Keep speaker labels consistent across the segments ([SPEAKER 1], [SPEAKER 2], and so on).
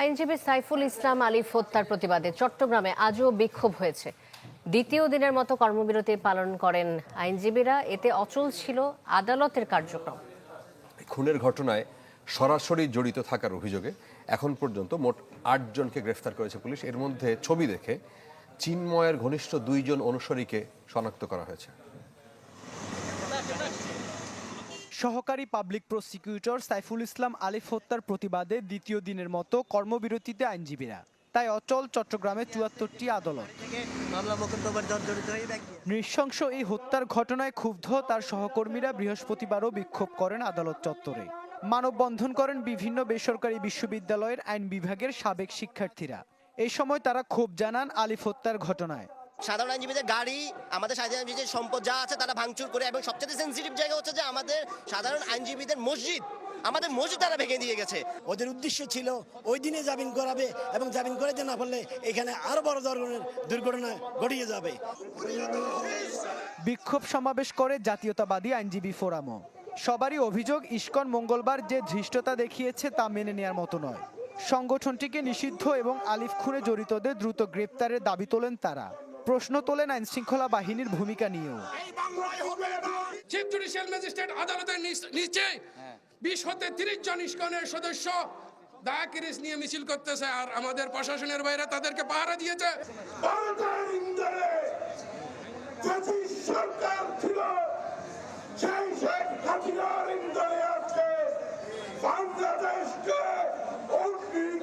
[SPEAKER 1] আইনজীবী সাইফুল ইসলাম আলিফ হত্যার প্রতিবাদে চট্টগ্রামে আজও বিক্ষোভ হয়েছে। দ্বিতীয় দিনের মতো কর্মবিরতি পালন করেন আইনজীবীরা। এতে অচল ছিল আদালতের কার্যক্রম।
[SPEAKER 2] খুনের ঘটনায় সরাসরি জড়িত থাকার অভিযোগে এখন পর্যন্ত মোট আটজনকে গ্রেফতার করেছে পুলিশ। এর মধ্যে ছবি দেখে চিন্ময়ের ঘনিষ্ঠ দুইজন অনুসারীকে শনাক্ত করা হয়েছে।
[SPEAKER 3] সহকারী পাবলিক প্রসিকিউটর সাইফুল ইসলাম আলিফ হত্যার প্রতিবাদে দ্বিতীয় দিনের মতো কর্মবিরতিতে আইনজীবীরা। তাই অচল চট্টগ্রামে চুয়াত্তরটি আদালত। নৃশংস এই হত্যার ঘটনায় ক্ষুব্ধ তার সহকর্মীরা বৃহস্পতিবারও বিক্ষোভ করেন আদালত চত্বরে। মানববন্ধন করেন বিভিন্ন বেসরকারি বিশ্ববিদ্যালয়ের আইন বিভাগের সাবেক শিক্ষার্থীরা। এই সময় তারা ক্ষোভ জানান আলিফ হত্যার ঘটনায়।
[SPEAKER 4] সাধারণ আইনজীবীদের গাড়ি আমাদের সাধারণ আইনজীবীদের সম্পদ যা আছে তারা ভাঙচুর করে এবং সবচেয়ে সেন্সিটিভ জায়গা হচ্ছে যে আমাদের সাধারণ আইনজীবীদের মসজিদ আমাদের মসজিদ তারা ভেঙে দিয়ে গেছে।
[SPEAKER 5] ওদের উদ্দেশ্য ছিল ওই দিনে জামিন করাবে এবং জামিন করাতে না পারলে এখানে আরও বড় ধরনের দুর্ঘটনা ঘটিয়ে যাবে।
[SPEAKER 3] বিক্ষোভ সমাবেশ করে জাতীয়তাবাদী আইনজীবী ফোরামও। সবারই অভিযোগ ইস্কন মঙ্গলবার যে ধৃষ্টতা দেখিয়েছে তা মেনে নেওয়ার মতো নয়। সংগঠনটিকে নিষিদ্ধ এবং আলিফ খুনে জড়িতদের দ্রুত গ্রেপ্তারের দাবি তোলেন তারা। প্রশ্ন তোলেন আইনশৃঙ্খলা বাহিনীর ভূমিকা নিয়েও।
[SPEAKER 6] চিফ জুডিশিয়াল ম্যাজিস্ট্রেট আদালতের নিচে বিশ হতে তিরিশ জন ইস্কনের সদস্য দাকিরিস নিয়ে মিছিল করতেছে আর আমাদের প্রশাসনের বাইরে তাদেরকে পাহারা দিয়েছে।
[SPEAKER 7] ভারতের ইন্ধনে যেটি সরকার ছিল সেই শেখ হাসিনার ইন্ধনে আজকে বাংলাদেশকে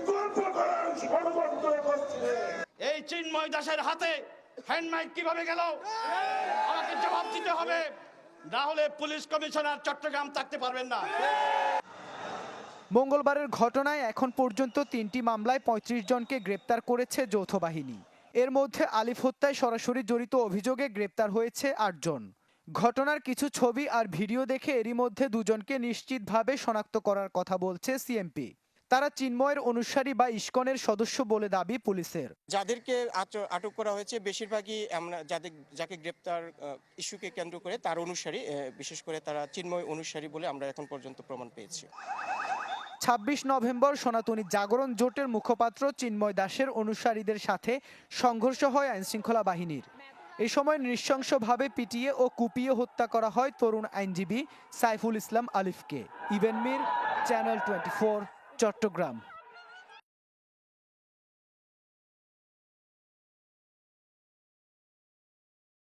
[SPEAKER 7] গল্প করার ষড়যন্ত্র করছে।
[SPEAKER 8] এই চিন্ময় দাসের হাতে হ্যান্ডমাইক কীভাবে গেল? আমাকে জবাব দিতে হবে। না পুলিশ কমিশনার চট্টগ্রাম থাকতে পারবেন না।
[SPEAKER 3] মঙ্গলবারের ঘটনায় এখন পর্যন্ত তিনটি মামলায় ৩৫ জনকে গ্রেপ্তার করেছে যৌথ বাহিনী। এর মধ্যে আলিফ হত্যায় সরাসরি জড়িত অভিযোগে গ্রেপ্তার হয়েছে আটজন ঘটনার কিছু ছবি আর ভিডিও দেখে এরই মধ্যে দুজনকে নিশ্চিতভাবে শনাক্ত করার কথা বলছে সিএমপি। তারা চিন্ময়ের অনুসারী বা ইস্কনের সদস্য বলে দাবি পুলিশের।
[SPEAKER 9] যাদেরকে আটক করা হয়েছে বেশিরভাগই আমরা যাদের যাকে গ্রেপ্তার ইস্যুকে কেন্দ্র করে তার অনুসারী বিশেষ করে তারা চিন্ময় অনুসারী বলে আমরা এখন পর্যন্ত প্রমাণ পেয়েছি।
[SPEAKER 3] ছাব্বিশ নভেম্বর সনাতনী জাগরণ জোটের মুখপাত্র চিন্ময় দাসের অনুসারীদের সাথে সংঘর্ষ হয় আইনশৃঙ্খলা বাহিনীর। এ সময় নৃশংসভাবে পিটিয়ে ও কুপিয়ে হত্যা করা হয় তরুণ আইনজীবী সাইফুল ইসলাম আলিফকে। ইভেন মির চ্যানেল টোয়েন্টি চট্টগ্রাম।